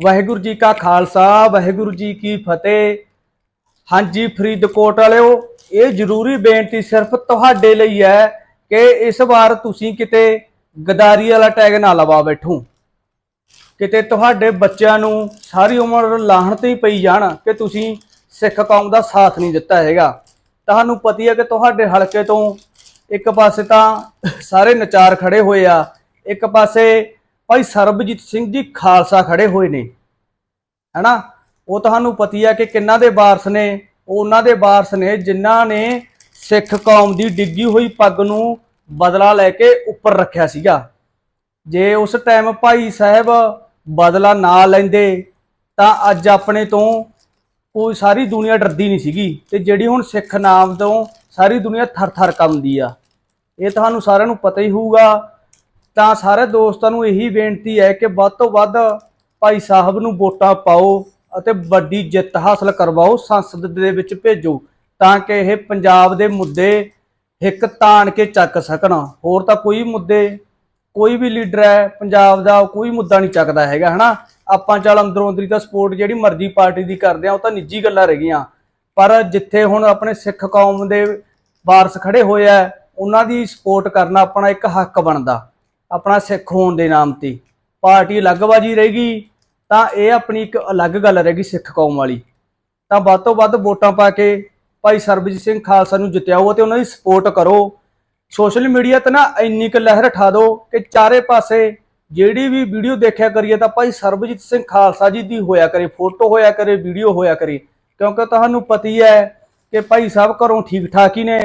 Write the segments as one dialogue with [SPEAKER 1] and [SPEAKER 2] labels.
[SPEAKER 1] ਵਾਹਿਗੁਰੂ ਜੀ ਕਾ ਖਾਲਸਾ, ਵਾਹਿਗੁਰੂ ਜੀ ਕੀ ਫਤਿਹ। ਹਾਂਜੀ, ਫਰੀਦਕੋਟ ਵਾਲਿਓ, ਇਹ ਜ਼ਰੂਰੀ ਬੇਨਤੀ ਸਿਰਫ ਤੁਹਾਡੇ ਲਈ ਹੈ ਕਿ ਇਸ ਵਾਰ ਤੁਸੀਂ ਕਿਤੇ ਗਦਾਰੀ ਵਾਲਾ ਟੈਗ ਨਾ ਲਵਾ ਬੈਠੋ। ਕਿਤੇ ਤੁਹਾਡੇ ਬੱਚਿਆਂ ਨੂੰ ਸਾਰੀ ਉਮਰ ਲਾਹਣ ਤੇ ਹੀ ਪਈ ਜਾਣ ਕਿ ਤੁਸੀਂ ਸਿੱਖ ਕੌਮ ਦਾ ਸਾਥ ਨਹੀਂ ਦਿੱਤਾ ਹੈਗਾ। ਤੁਹਾਨੂੰ ਪਤੀ ਹੈ ਕਿ ਤੁਹਾਡੇ ਹਲਕੇ ਤੋਂ ਇੱਕ ਪਾਸੇ ਤਾਂ ਸਾਰੇ ਨਚਾਰ ਖੜੇ ਹੋਏ ਆ, ਇੱਕ ਪਾਸੇ ਭਾਈ ਸਰਬਜੀਤ ਸਿੰਘ ਜੀ ਖਾਲਸਾ ਖੜੇ ਹੋਏ ਨੇ। ਹੈਨਾ? ਉਹ ਤੁਹਾਨੂੰ ਪਤੀ ਆ ਕਿ ਕਿੰਨਾ ਦੇ ਵਾਰਸ ਨੇ? ਉਹਨਾਂ ਦੇ ਵਾਰਸ ਨੇ ਜਿਨ੍ਹਾਂ ਨੇ ਸਿੱਖ ਕੌਮ ਦੀ ਡਿੱਗੀ ਹੋਈ ਪੱਗ ਨੂੰ ਬਦਲਾ ਲੈ ਕੇ ਉੱਪਰ ਰੱਖਿਆ ਸੀਗਾ। ਜੇ ਉਸ ਟਾਈਮ ਭਾਈ ਸਾਹਿਬ ਬਦਲਾ ਨਾ ਲੈਂਦੇ, ਤਾਂ ਅੱਜ ਆਪਣੇ ਤੋਂ ਕੋਈ ਸਾਰੀ ਦੁਨੀਆ ਡਰਦੀ ਨਹੀਂ ਸੀਗੀ ਤੇ ਜਿਹੜੀ ਹੁਣ ਸਿੱਖ ਨਾਮ ਤੋਂ ਸਾਰੀ ਦੁਨੀਆ ਥਰ-ਥਰ ਕੰਬਦੀ ਆ। ਇਹ ਤੁਹਾਨੂੰ ਸਾਰਿਆਂ ਨੂੰ ਪਤਾ ਹੀ ਹੋਊਗਾ ਤਾਂ ਸਾਰੇ ਦੋਸਤਾਂ ਨੂੰ ਇਹੀ ਬੇਨਤੀ ਹੈ ਕਿ ਵੱਧ ਤੋਂ ਵੱਧ ਭਾਈ ਸਾਹਿਬ ਨੂੰ ਵੋਟਾਂ ਪਾਓ ਅਤੇ ਵੱਡੀ ਜਿੱਤ ਹਾਸਲ ਕਰਵਾਓ, ਸੰਸਦ ਦੇ ਵਿੱਚ ਭੇਜੋ ਤਾਂ ਕਿ ਇਹ ਪੰਜਾਬ ਦੇ ਮੁੱਦੇ ਇੱਕ ਤਾਣ ਕੇ ਚੱਕ ਸਕਣ। ਹੋਰ ਤਾਂ ਕੋਈ ਮੁੱਦੇ, ਕੋਈ ਵੀ ਲੀਡਰ ਹੈ ਪੰਜਾਬ ਦਾ, ਕੋਈ ਮੁੱਦਾ ਨਹੀਂ ਚੱਕਦਾ ਹੈਗਾ, ਹਨਾ? ਆਪਾਂ ਚੱਲ ਅੰਦਰੋਂ ਅੰਦਰੀ ਤਾਂ ਸਪੋਰਟ ਜਿਹੜੀ ਮਰਜ਼ੀ ਪਾਰਟੀ ਦੀ ਕਰਦੇ ਆ ਉਹ ਤਾਂ ਨਿੱਜੀ ਗੱਲਾਂ ਰਹਿ ਗਈਆਂ। ਪਰ ਜਿੱਥੇ ਹੁਣ ਆਪਣੇ ਸਿੱਖ ਕੌਮ ਦੇ ਵਾਰਸ ਖੜੇ ਹੋਏ ਆ, ਉਹਨਾਂ ਦੀ ਸਪੋਰਟ ਕਰਨਾ ਆਪਣਾ ਇੱਕ ਹੱਕ ਬਣਦਾ। ਆਪਣਾ ਸਿੱਖ ਹੋਣ ਦੇ ਨਾਮ ਤੇ। ਪਾਰਟੀ ਅਲੱਗਬਾਜੀ ਰਹੇਗੀ ਤਾਂ ਇਹ ਆਪਣੀ ਇੱਕ ਅਲੱਗ ਗੱਲ ਰਹੇਗੀ ਸਿੱਖ ਕੌਮ ਵਾਲੀ। ਤਾਂ ਵੱਧ ਤੋਂ ਵੱਧ ਵੋਟਾਂ ਪਾ ਕੇ ਭਾਈ ਸਰਬਜੀਤ ਸਿੰਘ ਖਾਲਸਾ ਨੂੰ ਜਿਤਾਓ ਅਤੇ ਉਹਨਾਂ ਦੀ ਸਪੋਰਟ ਕਰੋ। ਸੋਸ਼ਲ ਮੀਡੀਆ ਤੇ ਨਾ ਇੰਨੀ ਕੁ ਲਹਿਰ ਠਾ ਦਿਓ ਕਿ ਚਾਰੇ ਪਾਸੇ ਜਿਹੜੀ ਵੀ ਵੀਡੀਓ ਦੇਖਿਆ ਕਰੀਏ ਤਾਂ ਭਾਈ ਸਰਬਜੀਤ ਸਿੰਘ ਖਾਲਸਾ ਜੀ ਦੀ ਹੋਇਆ ਕਰੇ ਫੋਟੋ ਹੋਇਆ ਕਰੇ ਵੀਡੀਓ ਹੋਇਆ ਕਰੇ। ਕਿਉਂਕਿ ਤੁਹਾਨੂੰ ਪਤੀ ਹੈ ਕਿ ਭਾਈ ਸਾਹਿਬ ਘਰੋਂ ਠੀਕ ਠਾਕ ਹੀ ਨੇ।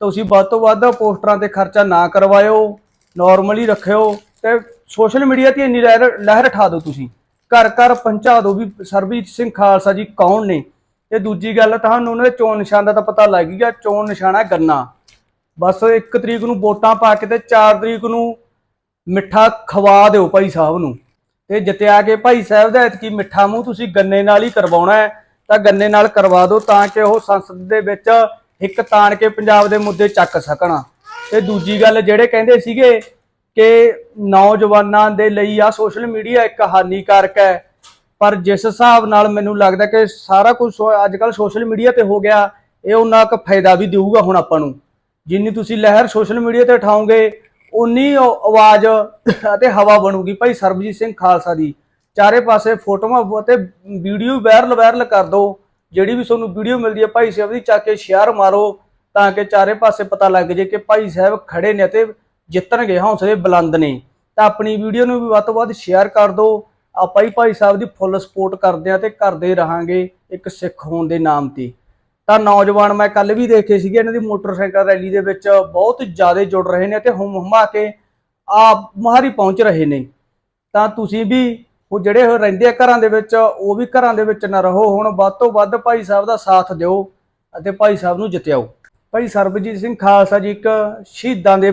[SPEAKER 1] ਤੁਸੀਂ ਵੱਧ ਤੋਂ ਵੱਧ ਪੋਸਟਰਾਂ ਤੇ ਖਰਚਾ ਨਾ ਕਰਵਾਇਓ। ਨਾਰਮਲੀ ਰੱਖਿਓ ਤੇ ਸੋਸ਼ਲ ਮੀਡੀਆ ਤੇ ਇੰਨੀ ਲਹਿਰ ਲਹਿਰ ਠਾ ਦਿਓ ਤੁਸੀਂ। ਘਰ ਘਰ ਪਹੁੰਚਾ ਦਿਓ ਵੀ ਸਰਬਜੀਤ ਸਿੰਘ ਖਾਲਸਾ ਜੀ ਕੌਣ ਨੇ? ਤੇ ਦੂਜੀ ਗੱਲ ਤੁਹਾਨੂੰ ਉਹਨਾਂ ਦੇ ਚੋਣ ਨਿਸ਼ਾਨ ਦਾ ਤਾਂ ਪਤਾ ਲੱਗ ਗਿਆ, ਚੋਣ ਨਿਸ਼ਾਨਾ ਗੰਨਾ। ਬਸ 1 ਤਰੀਕ ਨੂੰ ਵੋਟਾਂ ਪਾ ਕੇ ਤੇ 4 ਤਰੀਕ ਨੂੰ ਮਿੱਠਾ ਖਵਾ ਦਿਓ ਭਾਈ ਸਾਹਿਬ ਨੂੰ। ਤੇ ਜਿੱਤਿਆ ਕੇ ਭਾਈ ਸਾਹਿਬ ਦਾ ਐਤਕੀ ਮਿੱਠਾ ਮੂੰਹ ਤੁਸੀਂ ਗੰਨੇ ਨਾਲ ਹੀ ਕਰਵਾਉਣਾ ਹੈ। ਤਾਂ ਗੰਨੇ ਨਾਲ ਕਰਵਾ ਦਿਓ ਤਾਂ ਕਿ ਉਹ ਸੰਸਦ ਦੇ ਵਿੱਚ ਇੱਕ ਤਾਣ ਕੇ ਪੰਜਾਬ ਦੇ ਮੁੱਦੇ ਚੱਕ ਸਕਣ। ਤੇ ਦੂਜੀ ਗੱਲ ਜਿਹੜੇ ਕਹਿੰਦੇ ਸੀਗੇ ਕਿ ਨੌਜਵਾਨਾਂ ਦੇ ਲਈ ਆ ਸੋਸ਼ਲ ਮੀਡੀਆ ਇੱਕ ਹਾਨੀਕਾਰਕ ਹੈ। ਪਰ ਜਿਸ ਹਿਸਾਬ ਨਾਲ ਮੈਨੂੰ ਲੱਗਦਾ ਕਿ ਸਾਰਾ ਕੁਝ ਅੱਜ ਕੱਲ ਸੋਸ਼ਲ ਮੀਡੀਆ ਤੇ ਹੋ ਗਿਆ, ਇਹ ਉਹਨਾਂ ਕੁ ਫਾਇਦਾ ਵੀ ਦੇਊਗਾ ਹੁਣ ਆਪਾਂ ਨੂੰ। ਜਿੰਨੀ ਤੁਸੀਂ ਲਹਿਰ ਸੋਸ਼ਲ ਮੀਡੀਆ ਤੇ ਉਠਾਓਗੇ, ਉਨੀ ਆਵਾਜ਼ ਅਤੇ ਹਵਾ ਬਣੂਗੀ। ਭਾਈ ਸਰਬਜੀਤ ਸਿੰਘ ਖਾਲਸਾ ਦੀ, ਚਾਰੇ ਪਾਸੇ ਫੋਟੋਆਂ ਅਤੇ ਵੀਡੀਓ ਵਾਇਰਲ ਵਾਇਰਲ ਕਰ ਦਿਓ। ਜਿਹੜੀ ਵੀ ਤੁਹਾਨੂੰ ਵੀਡੀਓ ਮਿਲਦੀ ਹੈ, ਭਾਈ ਸਾਹਿਬ ਦੀ, ਚੱਕ ਕੇ ਸ਼ੇਅਰ ਮਾਰੋ। ਤਾਂ ਕਿ ਚਾਰੇ ਪਾਸੇ ਪਤਾ ਲੱਗ ਜੇ ਕਿ ਭਾਈ ਸਾਹਿਬ ਖੜੇ ਨੇ ਤੇ ਜਿੱਤਣਗੇ, ਹੌਸਲੇ ਬੁਲੰਦ ਨੇ। ਤਾਂ ਆਪਣੀ ਵੀਡੀਓ ਨੂੰ ਵੀ ਵੱਧ ਤੋਂ ਵੱਧ ਸ਼ੇਅਰ ਕਰ ਦਿਓ। ਆਪਾਂ ਹੀ ਭਾਈ ਸਾਹਿਬ ਦੀ ਫੁੱਲ ਸਪੋਰਟ ਕਰਦੇ ਆ ਤੇ ਕਰਦੇ ਰਹਾਂਗੇ ਇੱਕ ਸਿੱਖ ਹੋਣ ਦੇ ਨਾਮ ਤੇ। ਤਾਂ ਨੌਜਵਾਨ ਮੈਂ ਕੱਲ ਵੀ ਦੇਖੇ ਸੀਗੇ, ਇਹਨਾਂ ਦੀ ਮੋਟਰਸਾਈਕਲ ਰੈਲੀ ਦੇ ਵਿੱਚ ਬਹੁਤ ਜ਼ਿਆਦਾ ਜੁੜ ਰਹੇ ਨੇ ਤੇ ਹੁਮ ਹੁਮਾ ਕੇ ਆ ਮਹਾਰੀ ਪਹੁੰਚ ਰਹੇ ਨੇ। ਤਾਂ ਤੁਸੀਂ ਵੀ ਉਹ ਜਿਹੜੇ ਉਹ ਰਹਿੰਦੇ ਆ ਘਰਾਂ ਦੇ ਵਿੱਚ, ਉਹ ਵੀ ਘਰਾਂ ਦੇ ਵਿੱਚ ਨਾ ਰਹੋ। ਹੁਣ ਵੱਧ ਤੋਂ ਵੱਧ ਭਾਈ ਸਾਹਿਬ ਦਾ ਸਾਥ ਦਿਓ ਅਤੇ ਭਾਈ ਸਾਹਿਬ ਨੂੰ ਜਿੱਤਿਆਓ। ਭਾਈ ਸਰਬਜੀਤ ਸਿੰਘ ਖਾਲਸਾ ਜੀ ਇੱਕ ਸ਼ਹੀਦਾਂ ਦੇ,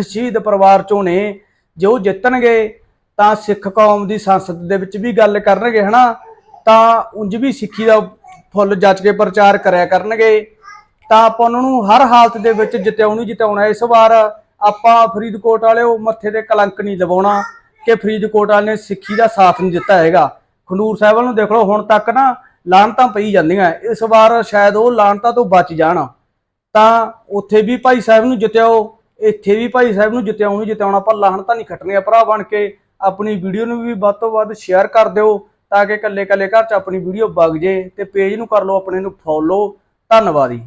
[SPEAKER 1] ਸ਼ਹੀਦ ਪਰਿਵਾਰ ਚੋਂ ਨੇ, ਜੋ ਜਿੱਤਣਗੇ, ਤਾਂ ਸਿੱਖ ਕੌਮ ਦੀ ਸੰਸਦ ਦੇ ਵਿੱਚ ਵੀ ਗੱਲ ਕਰਨਗੇ, ਹਨਾ? ਤਾਂ ਉਂਝ ਵੀ ਸਿੱਖੀ ਦਾ ਫੁੱਲ ਜੱਜ ਕੇ ਪ੍ਰਚਾਰ ਕਰਿਆ ਕਰਨਗੇ। ਤਾਂ ਆਪਾਂ ਉਹਨਾਂ ਨੂੰ ਹਰ ਹਾਲਤ ਦੇ ਵਿੱਚ ਜਿਤਾਉਣੀ ਜਿਤਾਉਣਾ। ਇਸ ਵਾਰ ਆਪਾਂ ਫਰੀਦਕੋਟ ਵਾਲਿਓ ਮੱਥੇ ਤੇ ਕਲੰਕ ਨਹੀਂ ਲਵਾਉਣਾ ਕਿ ਫਰੀਦਕੋਟ ਵਾਲੇ ਨੇ ਸਿੱਖੀ ਦਾ ਸਾਥ ਨਹੀਂ ਦਿੱਤਾ ਹੈਗਾ। ਖੰਡੂਰ ਸਾਹਿਬ ਨੂੰ ਦੇਖ ਲਓ, ਹੁਣ ਤੱਕ ਨਾ ਲਾਹਨਤਾਂ ਪਈ ਜਾਂਦੀਆਂ। ਇਸ ਵਾਰ ਸ਼ਾਇਦ ਉਹ ਲਾਹਨਤਾਂ ਤੋਂ ਬਚ ਜਾਣ। ਤਾਂ ਉੱਥੇ ਵੀ ਭਾਈ ਸਾਹਿਬ ਨੂੰ ਜਿਤਾਓ ਇੱਥੇ ਵੀ ਭਾਈ ਸਾਹਿਬ ਨੂੰ ਜਿਤਾਉਣੀ ਜਿਤਾਉਣਾ ਪਰ ਲਾਹਨਤਾਂ ਨਹੀਂ ਖੱਟਣੀਆਂ ਭਰਾ ਬਣ ਕੇ। ਆਪਣੀ ਵੀਡੀਓ ਨੂੰ ਵੀ ਵੱਧ ਤੋਂ ਵੱਧ ਸ਼ੇਅਰ ਕਰ ਦਿਓ ਤਾਂ ਕਿ ਕੱਲੇ ਕੱਲੇ ਘਰ 'ਚ ਆਪਣੀ ਵੀਡੀਓ ਵਗ ਜੇ ਤੇ ਪੇਜ ਨੂੰ ਕਰ ਲਓ, ਆਪਣੇ ਨੂੰ ਫੋਲੋ ਧੰਨਵਾਦ ਜੀ।